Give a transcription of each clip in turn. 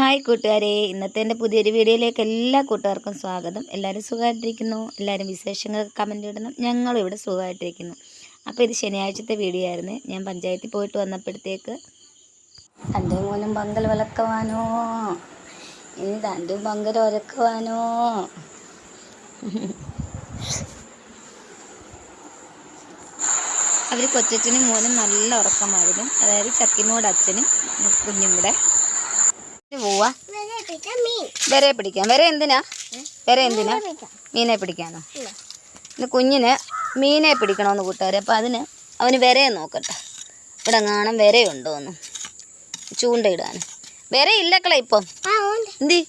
Hi കൂട്ടുകാരെ ഇന്നത്തെ എന്റെ പുതിയൊരു വീഡിയോയിലേക്ക് എല്ലാ കൂട്ടുകാർക്കും സ്വാഗതം. എല്ലാവരും സുഖമായിട്ടിരിക്കുന്നു? എല്ലാവരും വിശേഷങ്ങൾ കമന്റ് ഇടണം. ഞങ്ങളും ഇവിടെ സുഖമായിട്ടിരിക്കുന്നു. അപ്പോൾ ഇത് ശനിയാഴ്ചത്തെ വീഡിയോ ആയിരുന്നു. ഞാൻ പഞ്ചായത്തിൽ പോയിട്ട് വന്നപ്പോഴത്തേക്ക് തന്റെ മൂലം പങ്കൽ വിളക്കുവാനോ? ഇനി തന്റെ പങ്കൽ ഒരക്കുവാനോ? അവർ കൊച്ചച്ഛനും മോനും നല്ല ഉറക്കമായിരുന്നു. അതായത് ചക്കിനോട് അച്ഛനും കുഞ്ഞും കൂടെ. പോവാ. വരെ പിടിക്കാം വരെ എന്തിനാ? വരെ എന്തിനാ? മീനെ പിടിക്കാനോ? ഇന്ന് കുഞ്ഞിന് മീനെ പിടിക്കണമെന്ന് കൂട്ടുകാരെ. അപ്പം അതിന് അവന് വരെ നോക്കട്ടെ. ഇവിടെ കാണാൻ വരയുണ്ടോന്ന് ചൂണ്ടയിടാൻ. വരെ ഇല്ലക്കള ഇപ്പം. എന്തി?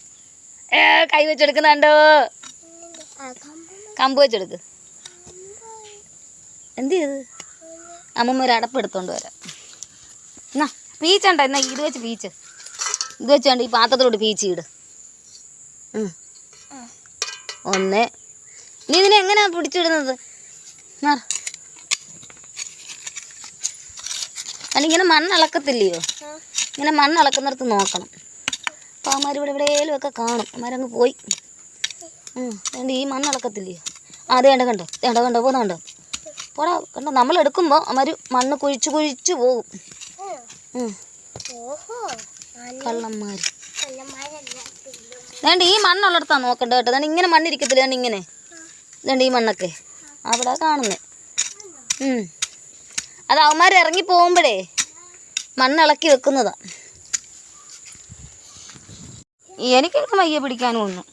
കൈ വെച്ചെടുക്കുന്നുണ്ടോ? കമ്പ്. വെച്ചെടുക്ക്. എന്ത് ചെയ്ത് അമ്മമ്മ ഒരു അടപ്പ് എടുത്തോണ്ട് വരാം. എന്നാ പീച്ചുണ്ടോ എന്നാ ഇത് വെച്ച് പീച്ച്. ഇത് വെച്ചാണ്ട് ഈ പാത്രത്തിലോട്ട് പീച്ചിട് ഉം. ഒന്ന്. നീ ഇതിനെ എങ്ങനെയാ പിടിച്ചിടുന്നത്? മാറ്. അല്ല ഇങ്ങനെ മണ്ണിളക്കത്തില്ലയോ ഇങ്ങനെ മണ്ണിളക്കുന്നിടത്ത് നോക്കണം. അപ്പോൾ അമ്മമാർ ഇവിടെ എവിടെയെങ്കിലും ഒക്കെ കാണും. അമ്മമാരങ്ങ് പോയി. ഉം. അതുകൊണ്ട് ഈ മണ്ണിളക്കത്തില്ലയോ ആ അത് കണ്ടോ കണ്ടോ കണ്ടോ കണ്ടോ പോകുന്ന കണ്ടോ. പോടാ കണ്ടോ നമ്മൾ എടുക്കുമ്പോൾ അമ്മമാർ മണ്ണ് കുഴിച്ചു കുഴിച്ചു പോകും ഉം. കള്ളന്മാർ വേണ്ട ഈ മണ്ണുള്ളിടത്താ നോക്കണ്ട കേട്ടോ. അതാണ് ഇങ്ങനെ മണ്ണിരിക്കത്തില്ല? ഇങ്ങനെ. ഇതുണ്ട് ഈ മണ്ണൊക്കെ. അവിടെ കാണുന്നത്. അത് അവന്മാർ ഇറങ്ങി പോകുമ്പോഴേ മണ്ണിളക്കി വെക്കുന്നതാ. എനിക്കൊക്കെ മയ്യ പിടിക്കാനും ഒന്നും.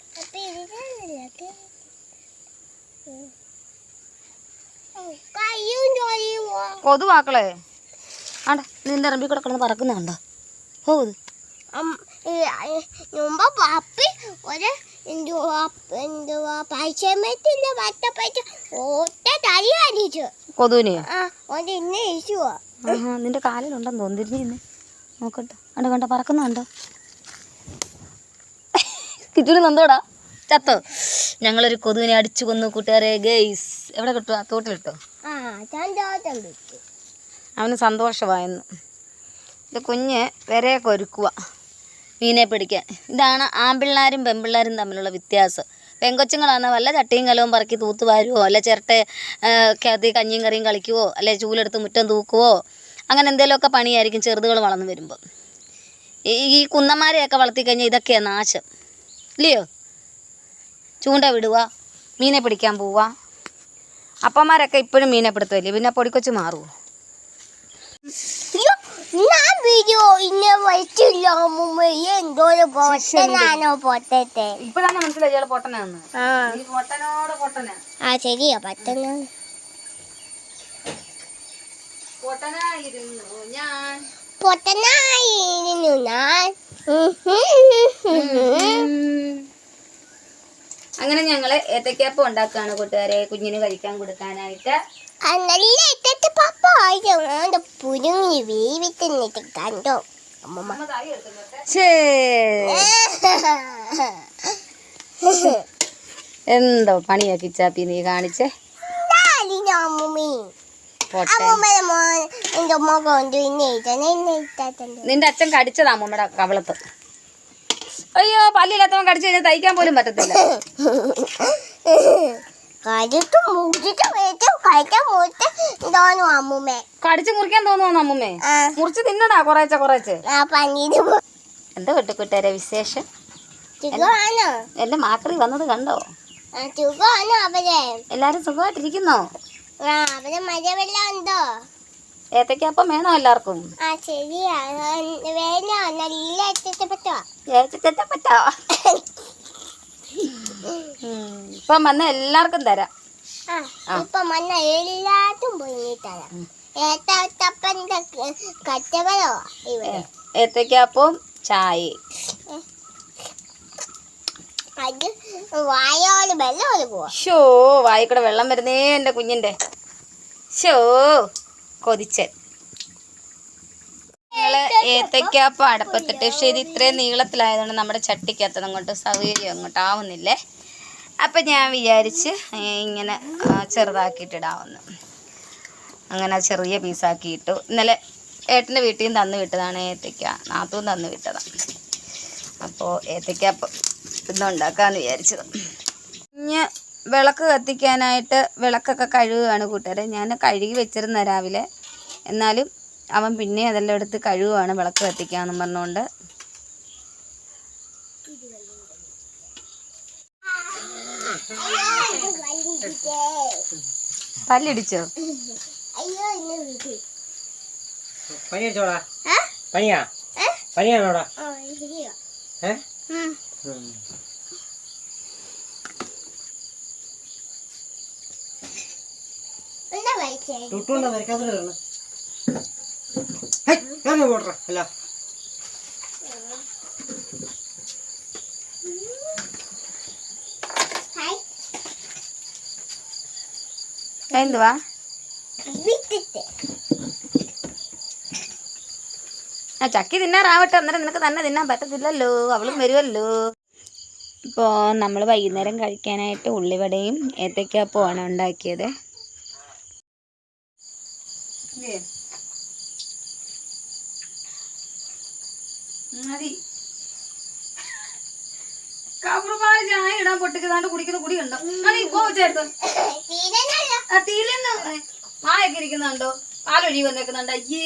കൊതുവാക്കളെ ആണ്ട നിന്റെ ഇറമ്പി കൂടെ കിടന്ന് പറക്കുന്ന കണ്ടോ? പോത് മുമ്പ് പപ്പി ഒരു എന്തുവാ എന്തുവാ പൈസമേത്തിന്റെ പറ്റ പൈസ ഒറ്റ തരി അടിച്ചു കൊതുവിനെയോ ആ ഇന്ന് നിന്റെ കാലിലുണ്ടെന്ന് തോന്നിരുന്നു നോക്കട്ടെ. കണ്ടോ കണ്ട പറക്കുന്ന കണ്ടോ? കിറ്റുവിന് നന്തോടാ ചത്തോ? ഞങ്ങളൊരു കൊതുവിനെ അടിച്ചു കൊന്നു കൂട്ടുകാരെ. ഗെയ്സ് എവിടെ കിട്ടുക തോട്ടിലിട്ടോ? ആ ചന്തോട്ടം വിട്ടു. അവന് സന്തോഷമായിരുന്നു. ഇത് കുഞ്ഞ് വരെയൊക്കെ ഒരുക്കുക മീനെ പിടിക്കാൻ. ഇതാണ് ആമ്പിള്ളാരും പെമ്പിള്ളാരും തമ്മിലുള്ള വ്യത്യാസം. പെങ്കൊച്ചുങ്ങളാണ് വല്ല ചട്ടിയും കലവും പറക്കി തൂത്ത് വാരുവോ അല്ല ചിരട്ട കത്തി കഞ്ഞിയും കറിയും കളിക്കുവോ അല്ലെ ചൂലെടുത്ത് മുറ്റം തൂക്കുവോ അങ്ങനെ എന്തെങ്കിലുമൊക്കെ പണിയായിരിക്കും ചെറുതുകൾ വളർന്നു വരുമ്പോൾ ഈ ഈ വളർത്തി വളർത്തിക്കഴിഞ്ഞാൽ ഇതൊക്കെയാണ് നാശം. ഇല്ലയോ? ചൂണ്ട വിടുക മീനെ പിടിക്കാൻ പോവുക അപ്പന്മാരൊക്കെ ഇപ്പോഴും മീനെ പിടുത്തമില്ലേ? പിന്നെ പൊടിക്കൊച്ച് മാറുമോ ഞാൻ വീഡിയോ ഇന്നെ വെച്ചില്ല എന്തോ പൊട്ടനാണോ പൊട്ടത്തെ? ഇപ്പോഴാണ് മനസ്സിലായി പൊട്ടനാന്ന്. പൊട്ടനോട് പൊട്ടനാ. ആ ശരിയാ പറ്റുന്ന പൊട്ടനായിരുന്നു ഞാൻ. പൊട്ടനായിരുന്നു ഞാൻ. അങ്ങനെ ഞങ്ങൾ ഏത്തക്കാപ്പം ഉണ്ടാക്കുകയാണ് കൂട്ടുകാരെ കുഞ്ഞിന് കഴിക്കാൻ കൊടുക്കാനായിട്ട്. ആയിട്ട് പുഴുങ്ങി വേവിച്ചിട്ട് കണ്ടോ? അമ്മമ്മ. എന്തോ പണിയാക്കി ചാപ്പി നീ കാണിച്ചേ? നിന്റെ അച്ഛൻ കടിച്ചതാ അമ്മമ്മയുടെ കവളത്ത്. അയ്യോ പല്ലില്ലാത്തവൻ കടിച്ചു കഴിഞ്ഞാൽ തയ്ക്കാൻ പോലും പറ്റത്തില്ല. കരുത്ത് മുറിച്ചിട്ട് വെച്ച് കഴിക്കാൻ മുറിച്ച് തോന്നു അമ്മൂമ്മ. കടിച്ചു മുറിക്കാൻ തോന്നുന്നു അമ്മമ്മേ? മുറിച്ച് തിന്നടാ കൊറേച്ച കൊറേച്ച്. പനീര് എന്താ വിട്ടുകൂട്ടുകാരെ വിശേഷം? എന്റെ മാക്കറി വന്നത് കണ്ടോ? ആ സുഖമാണോ അവരെ? എല്ലാരും സുഖമായിട്ടിരിക്കുന്നോ? അവരെ ഉണ്ടോ? വേണോ എല്ലാവർക്കും? ആ ശരിയാ. വേണോ? നല്ല ഇഷ്ടപ്പെട്ടോ ഏത്തയ്ക്കത്തെ പറ്റോ. ഇപ്പം വന്ന എല്ലാവർക്കും തരാം. മണ്ണ കച്ചവടോ ഏത്തയ്ക്കപ്പവും ചായ ഷോ വായിക്കൂടെ വെള്ളം വരുന്നേ എന്റെ കുഞ്ഞിന്റെ ഷോ കൊതിച്ചൻ. ഞങ്ങൾ ഏത്തയ്ക്കാപ്പം അടപ്പത്തിട്ട് പക്ഷേ ഇത് ഇത്രയും നീളത്തിലായതുകൊണ്ട് നമ്മുടെ ചട്ടിക്കകത്ത് അങ്ങോട്ട് സൗകര്യം അങ്ങോട്ട് ആവുന്നില്ലേ? അപ്പം ഞാൻ വിചാരിച്ച് ഇങ്ങനെ ചെറുതാക്കിയിട്ടിടാവുന്നു അങ്ങനെ ചെറിയ പീസാക്കി ഇട്ടു. ഇന്നലെ ഏട്ടന്റെ വീട്ടിൽ നിന്ന് തന്നു വിട്ടതാണ് ഏത്തക്ക നാത്തും തന്നു വിട്ടതാണ് അപ്പോൾ ഏത്തയ്ക്കാപ്പം ഇന്ന് ഉണ്ടാക്കാമെന്ന് വിചാരിച്ചത്. ഇനി വിളക്ക് കത്തിക്കാനായിട്ട് വിളക്കൊക്കെ കഴുകുകയാണ് കൂട്ടുകാരെ. ഞാൻ കഴുകി വെച്ചിരുന്ന രാവിലെ. എന്നാലും അവൻ പിന്നെ അതെല്ലാം എടുത്ത് കഴുകുവാണ് വിളക്ക് കത്തിക്കാമെന്ന് പറഞ്ഞുകൊണ്ട് അയ്യോ പല്ലിടിച്ചോ അയ്യോ ഇന്ന് വിളിച്ചു പനി അടിച്ചോടാ ഏ? പനിയാ? പനിയാണോടാ ഏ ടുട്ടുണ്ടോ വരക്കാത്ത ഞാൻ പോട്ടെ അല്ല. ഹായ് എന്തുവാ? ആ ചക്കി തിന്നാറാവട്ടെ. അന്നേരം നിനക്ക് തന്നെ തിന്നാൻ പറ്റത്തില്ലല്ലോ. അവളും വരുമല്ലോ ഇപ്പോൾ നമ്മൾ വൈകുന്നേരം കഴിക്കാനായിട്ട് ഉള്ളിവടയും ഏത്തയ്ക്കാപ്പമാണ് ഉണ്ടാക്കിയത്. ഇടാൻ പൊട്ടിച്ചതാണ്ട് കുടിക്കുന്ന കുടി ഉണ്ടോ മതി പോ ചേർത്ത് പായൊക്കെ ആ തീലെന്ന് മായൊക്കെ ഇരിക്കുന്നുണ്ടോ? പാലൊഴി വന്നേക്കുന്നുണ്ട്? അയ്യേ.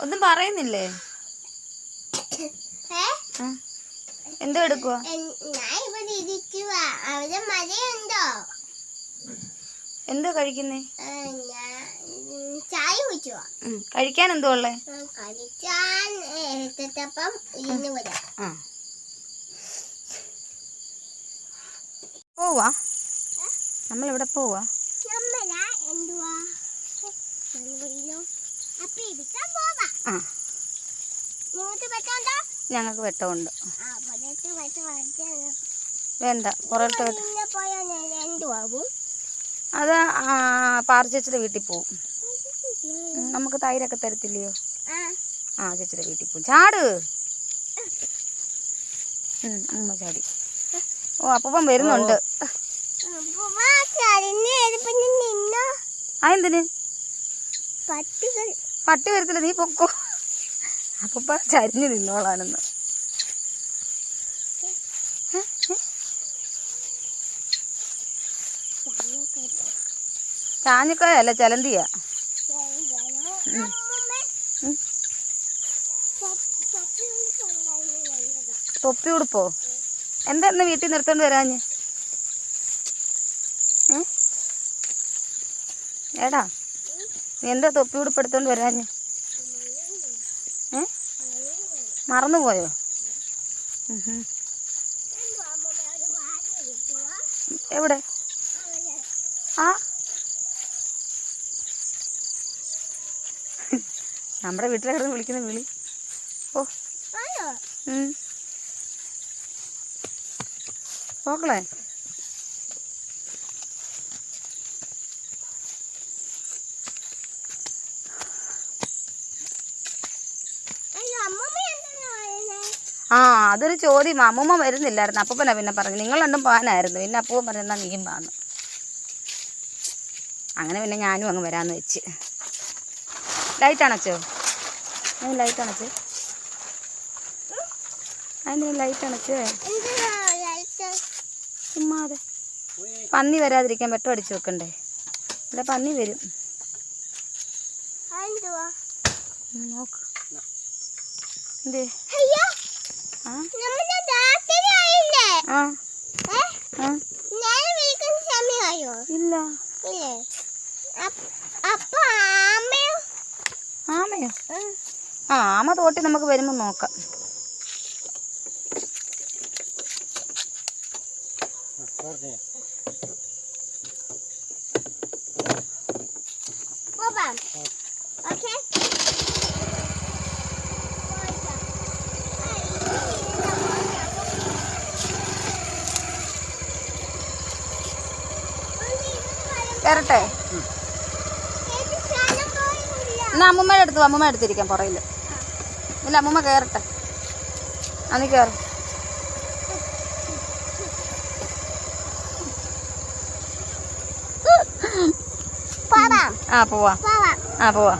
ഒന്നും പറയുന്നില്ലേ. എന്തോ മഴയുണ്ടോ? എന്തോ കഴിക്കുന്നേ ആ, ഞാൻ ഉം, ചായ കുടിച്ചുവാ ഉം, കഴിക്കാൻ എന്തോ ഉള്ളേ? കഴിക്കാൻ എടുത്തപ്പം ഇരുന്ന് വരാം ആ. പോവാ. നമ്മളിവിടെ പോവാ. ഞങ്ങൾക്ക് വെട്ടമുണ്ട്. വേണ്ട പുറത്ത് അത് പാറ വീട്ടിൽ പോവും. നമുക്ക് തൈരൊക്കെ തരത്തില്ലയോ? ആ. ചേച്ചിയുടെ വീട്ടിൽ പോകും ചാട്. അമ്മ ചാടി. ഓ അപ്പം വരുന്നുണ്ട്. അതെന്തിന് പട്ടി വരത്തില്ല നീ പൊക്കോ. അപ്പൂപ്പ ചരിഞ്ഞു നിന്നോളാണെന്ന്. ചാഞ്ഞക്കായല്ല ചലന്തിയാ. തൊപ്പി ഉടുപ്പോ? എന്താ ഇന്ന് വീട്ടിൽ നിർത്തേണ്ടി വരാഞ്ഞ്? ഏടാ നീ എന്താ തൊപ്പി ഉടുപ്പ് എടുത്തോണ്ട് വരാഞ്ഞ്? മറന്നുപോയോ. എവിടെ? ആ നമ്മുടെ വീട്ടിലെ കിടന്ന് വിളിക്കുന്ന വിളി. ഓ. പോക്കളെ. ആ അതൊരു ചോദ്യം. അമ്മമ്മ വരുന്നില്ലായിരുന്നു. അപ്പൂപ്പനാ പിന്നെ പറഞ്ഞു നിങ്ങൾ രണ്ടും പോകാനായിരുന്നു. പിന്നെ അപ്പൂപ്പൻ പറഞ്ഞു എന്നാൽ നീയും പാന്ന് അങ്ങനെ പിന്നെ ഞാനും അങ്ങ് വരാമെന്ന് വെച്ച്. ലൈറ്റ് അണച്ചോ അതിന് ലൈറ്റ് അണച്ച് അതിന് ലൈറ്റ് അണച്ച് ചുമ്മാതെ. പന്നി വരാതിരിക്കാൻ വെട്ടം അടിച്ചു വെക്കണ്ടേ? ഇവിടെ പന്നി വരും. നോക്ക്. എന്തേ? ആ? ആ. ഇല്ല. അപ്പൊ ആമയോ? ആ ആമ തോട്ടി നമുക്ക് വരുമ്പോൾ നോക്കാം. ഓക്കെ. കയറട്ടെ എന്നാ അമ്മമ്മയുടെ അടുത്ത് അമ്മൂമ്മ എടുത്തിരിക്കാം പുറയിൽ ഇല്ല അമ്മൂമ്മ കയറട്ടെ അന്ന് കയറും ആ പോവാ. ആ പോവാ.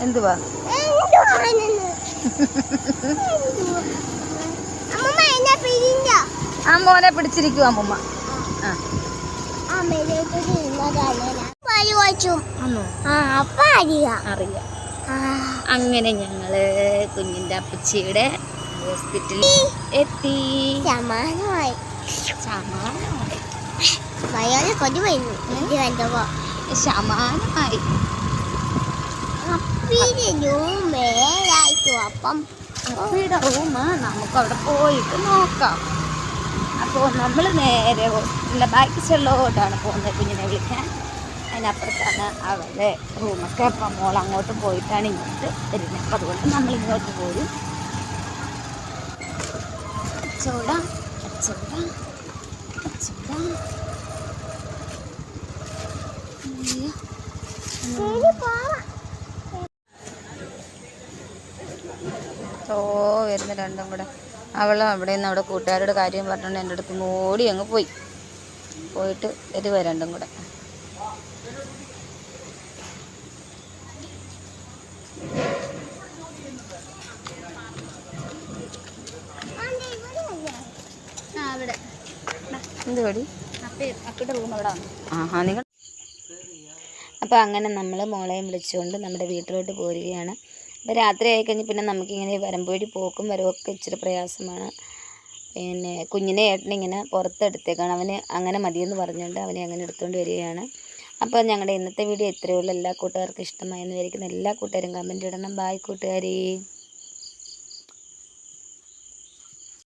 എന്തുവാ? ആ മോനെ പിടിച്ചിരിക്കുവാ അമ്മൂമ്മ. ആ. അറിയാം. അങ്ങനെ ഞങ്ങൾ കുഞ്ഞിന്റെ അപ്പച്ചിയുടെ ഹോസ്പിറ്റലിൽ എത്തി. സമാനമായി കൊതി വരുന്നു അപ്പം അപ്പയുടെ നമുക്ക് അവിടെ പോയിട്ട് നോക്കാം. അപ്പോൾ നമ്മൾ നേരെ ഹോസ്പിറ്റലിന്റെ ബാക്ക് സൈഡിലോട്ടാണ് പോകുന്നത് കുഞ്ഞിനെ വിളിക്കാൻ. അതിനപ്പുറത്താണ് അവരുടെ റൂമൊക്കെ അപ്പം മോൾ അങ്ങോട്ട് പോയിട്ടാണ് ഇങ്ങോട്ട് വരുന്നത്. അപ്പം അതുകൊണ്ട് നമ്മൾ ഇങ്ങോട്ട് പോരും കച്ചവട കച്ചവട കച്ചവട. ഓ വരുന്ന രണ്ടും കൂടെ. അവൾ അവിടെ നിന്ന് അവിടെ കൂട്ടുകാരുടെ കാര്യം പറഞ്ഞുകൊണ്ട് എന്റെ അടുത്ത് ഓടി അങ്ങ് പോയി. പോയിട്ട് വരുക രണ്ടും കൂടെ. എന്ത് പടി ആഹാ നിങ്ങൾ അപ്പോൾ അങ്ങനെ നമ്മൾ മോളെയും വിളിച്ചുകൊണ്ട് നമ്മുടെ വീട്ടിലോട്ട് പോരുകയാണ്. അപ്പോൾ രാത്രി ആയി കഴിഞ്ഞ് പിന്നെ നമുക്കിങ്ങനെ വരമ്പോഴി പോക്കും വരവൊക്കെ ഇച്ചിരി പ്രയാസമാണ്. പിന്നെ കുഞ്ഞിനെ ഏട്ടനിങ്ങനെ പുറത്തെടുത്തേക്കാണ്. അവന് അങ്ങനെ മതിയെന്ന് പറഞ്ഞുകൊണ്ട് അവനെ അങ്ങനെ എടുത്തുകൊണ്ട് വരികയാണ്. അപ്പോൾ ഞങ്ങളുടെ ഇന്നത്തെ വീഡിയോ ഇത്രയേ ഉള്ളൂ. എല്ലാ കൂട്ടുകാർക്കും ഇഷ്ടമായെന്ന് വിചാരിക്കുന്ന. എല്ലാ കൂട്ടുകാരും കമന്റ് ഇടണം. ബായ് കൂട്ടുകാരേ.